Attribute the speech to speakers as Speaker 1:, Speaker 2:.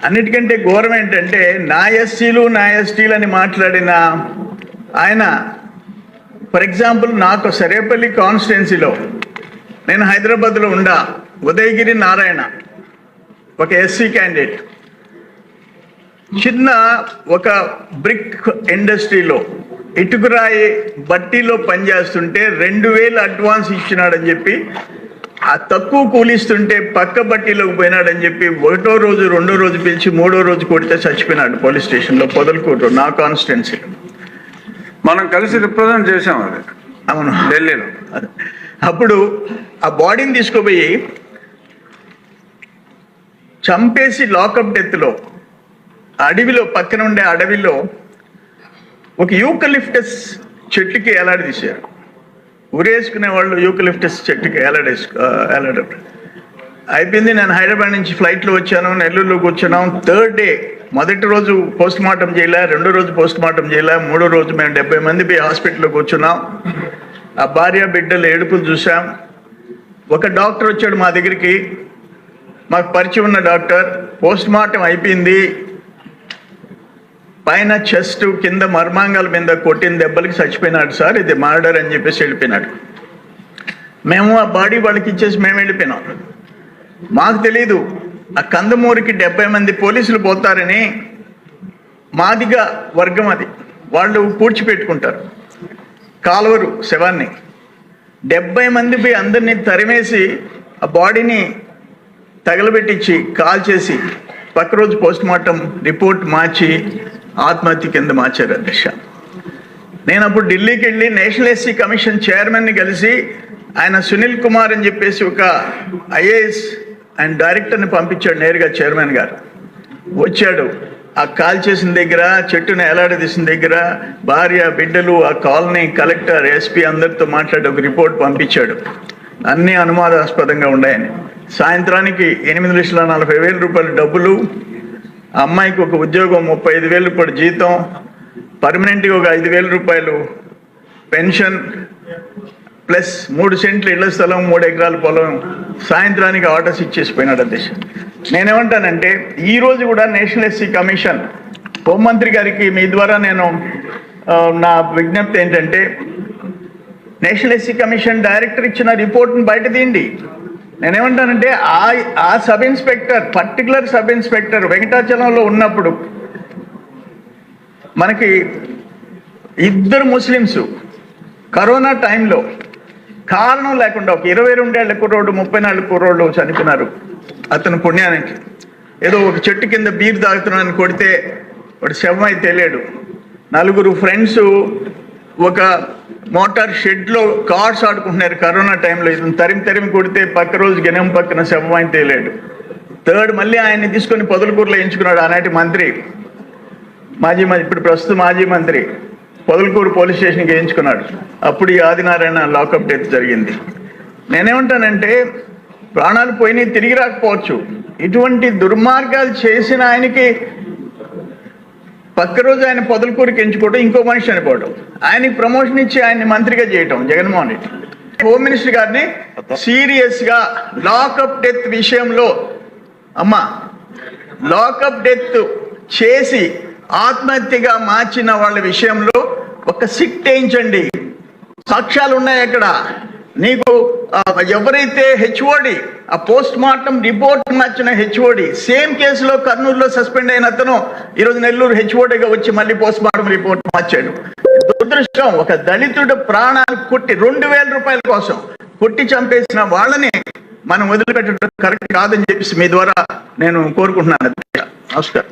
Speaker 1: అన్నిటికంటే ఘోరం ఏంటంటే నా ఎస్సీలు నా ఎస్టీలు అని మాట్లాడిన ఆయన ఫర్ ఎగ్జాంపుల్ నాకు సరేపల్లి కాన్స్టిట్యున్సీలో నేను హైదరాబాద్లో ఉండా ఉదయగిరి నారాయణ ఒక ఎస్సీ క్యాండిడేట్ చిన్న ఒక బ్రిక్ ఇండస్ట్రీలో ఇటుకురాయి బట్టీలో పనిచేస్తుంటే రెండు వేలు అడ్వాన్స్ ఇచ్చినాడని చెప్పి ఆ తక్కువ కూలిస్తుంటే పక్క బట్టీలోకి పోయినాడని చెప్పి ఒకటో రోజు రెండో రోజు పిలిచి మూడో రోజు కొడితే చచ్చిపోయినాడు పోలీస్ స్టేషన్లో పొదలకూరు నా కాన్స్టిట్యున్సీలో
Speaker 2: మనం కలిసి రిప్రజెంట్ చేసాం అది.
Speaker 1: అవును.
Speaker 2: ఢిల్లీలో.
Speaker 1: అప్పుడు ఆ బాడీని తీసుకుపోయి చంపేసి లాకప్ డెత్లో అడవిలో పక్కన ఉండే అడవిలో ఒక యూకలిఫ్టస్ చెట్టుకి ఎలాడదీశారు ఉరేసుకునే వాళ్ళు యూకలిఫ్టస్ చెట్టుకి ఎలాడేసు ఎలాడ uh, అయిపోయింది. నేను హైదరాబాద్ నుంచి ఫ్లైట్లో వచ్చాను నెల్లూరులోకి వచ్చాను. థర్డ్ డే మొదటి రోజు పోస్ట్ మార్టం చేయలే రెండో రోజు పోస్ట్ మార్టం చేయలే మూడో రోజు మేము డెబ్బై మంది పోయి హాస్పిటల్లో కూర్చున్నాం. ఆ భార్య బిడ్డలు ఏడుపులు చూసాం ఒక డాక్టర్ వచ్చాడు మా దగ్గరికి. మాకు పరిచయం ఉన్న డాక్టర్. పోస్ట్ మార్టం అయిపోయింది. పైన చెస్ట్ కింద మర్మాంగాల మీద కొట్టిన దెబ్బలకి చచ్చిపోయినాడు సార్. ఇది మర్డర్ అని చెప్పేసి వెళ్ళిపోయినాడు. మేము ఆ బాడీ వాళ్ళకి ఇచ్చేసి మేము వెళ్ళిపోయినాం. మాకు తెలీదు ఆ కందమూరికి డెబ్బై మంది పోలీసులు పోతారని మాదిగా వర్గం అది. వాళ్ళు పూడ్చిపెట్టుకుంటారు కాలువరు శవాన్ని. డెబ్బై మంది పోయి అందరినీ తరిమేసి ఆ బాడీని తగలబెట్టించి కాల్ చేసి పక్క రోజు పోస్ట్ మార్టం రిపోర్ట్ మార్చి ఆత్మహత్య కింద మార్చారు అధ్యక్ష. నేను అప్పుడు ఢిల్లీకి వెళ్ళి నేషనల్ ఎస్సీ కమిషన్ చైర్మన్ని కలిసి ఆయన సునీల్ కుమార్ అని చెప్పేసి ఒక ఐఏఎస్ అండ్ డైరెక్టర్ని పంపించాడు నేరుగా చైర్మన్ గారు. వచ్చాడు. ఆ కాల్ చేసిన దగ్గర చెట్టుని ఎలాడదీసిన దగ్గర భార్య బిడ్డలు ఆ కాలనీ కలెక్టర్ ఎస్పీ అందరితో మాట్లాడి ఒక రిపోర్ట్ పంపించాడు. అన్నీ అనుమానాస్పదంగా ఉన్నాయని. సాయంత్రానికి ఎనిమిది లక్షల నలభై వేల రూపాయల డబ్బులు అమ్మాయికి ఒక ఉద్యోగం ముప్పై ఐదు వేల రూపాయల జీతం. పర్మనెంట్గా ఒక ఐదు వేల రూపాయలు పెన్షన్. ప్లస్ మూడు సెంట్లు ఇళ్ళ స్థలం మూడు ఎకరాల పొలం. సాయంత్రానికి ఆర్డర్స్ ఇచ్చేసిపోయినాడు అధ్యక్ష నేనేమంటానంటే ఈరోజు కూడా నేషనల్ ఎస్సీ కమిషన్ హోంమంత్రి గారికి మీ ద్వారా నేను నా విజ్ఞప్తి ఏంటంటే నేషనల్ ఎస్సీ కమిషన్ డైరెక్టర్ ఇచ్చిన రిపోర్ట్ని బయట తీయండి. నేనేమంటానంటే ఆ ఆ sub inspector particular sub inspector వెంకటాచలంలో ఉన్నప్పుడు మనకి ఇద్దరు ముస్లిమ్స్ కరోనా టైంలో కారణం లేకుండా ఒక ఇరవై రెండేళ్ళ కుర్రోడు ముప్పై నాలుగు కుర్రోడు చనిపోయినారు అతను పుణ్యానికి. ఏదో ఒక చెట్టు కింద బీర్ తాగుతున్నాడని కొడితే వాడు శవం అయితే తెలియడు నలుగురు ఫ్రెండ్స్ ఒక మోటార్ షెడ్లో కార్స్ ఆడుకుంటున్నారు కరోనా టైంలో. తరిమి తరిమి కొడితే పక్క రోజు గెనం పక్కన శవం ఆయన తెలియడు థర్డ్ మళ్ళీ ఆయన్ని తీసుకొని పొదలకూరులో ఎంచుకున్నాడు ఆనాటి మంత్రి. మాజీ మంత్రి ఇప్పుడు ప్రస్తుత మాజీ మంత్రి. పొదలకూరు పోలీస్ స్టేషన్కి వేయించుకున్నాడు అప్పుడు ఈ ఆదినారాయణ లాకప్ డెత్ జరిగింది. నేనేమంటానంటే ప్రాణాలు పోయినాయి తిరిగి రాకపోవచ్చు. ఇటువంటి దుర్మార్గాలు చేసిన ఆయనకి పక్క రోజు ఆయన పొదలకూరుకి ఎంచుకోవడం ఇంకో మనిషి చనిపోవడం ఆయనకి ప్రమోషన్ ఇచ్చి ఆయన్ని మంత్రిగా చేయటం జగన్మోహన్ రెడ్డి. హోమ్ మినిస్టర్ గారిని సీరియస్గా లాకప్ డెత్ విషయంలో అమ్మా లాకప్ డెత్ చేసి ఆత్మహత్యగా మార్చిన వాళ్ళ విషయంలో ఒక సిట్ వేయించండి. సాక్ష్యాలు ఉన్నాయి అక్కడ. నీకు ఎవరైతే హెచ్ఓడి ఆ పోస్ట్ మార్టం రిపోర్ట్ నచ్చిన హెచ్ఓడి సేమ్ కేసులో కర్నూలులో సస్పెండ్ అయిన అతను ఈరోజు నెల్లూరు హెచ్ఓడిగా వచ్చి మళ్ళీ పోస్ట్ మార్టం రిపోర్ట్ మార్చాడు. దురదృష్టం ఒక దళితుడు ప్రాణాలు కొట్టి రెండు వేల రూపాయల కోసం కొట్టి చంపేసిన వాళ్ళని మనం వదిలిపెట్టడం కరెక్ట్ కాదని చెప్పేసి మీ ద్వారా నేను కోరుకుంటున్నాను. నమస్కారం.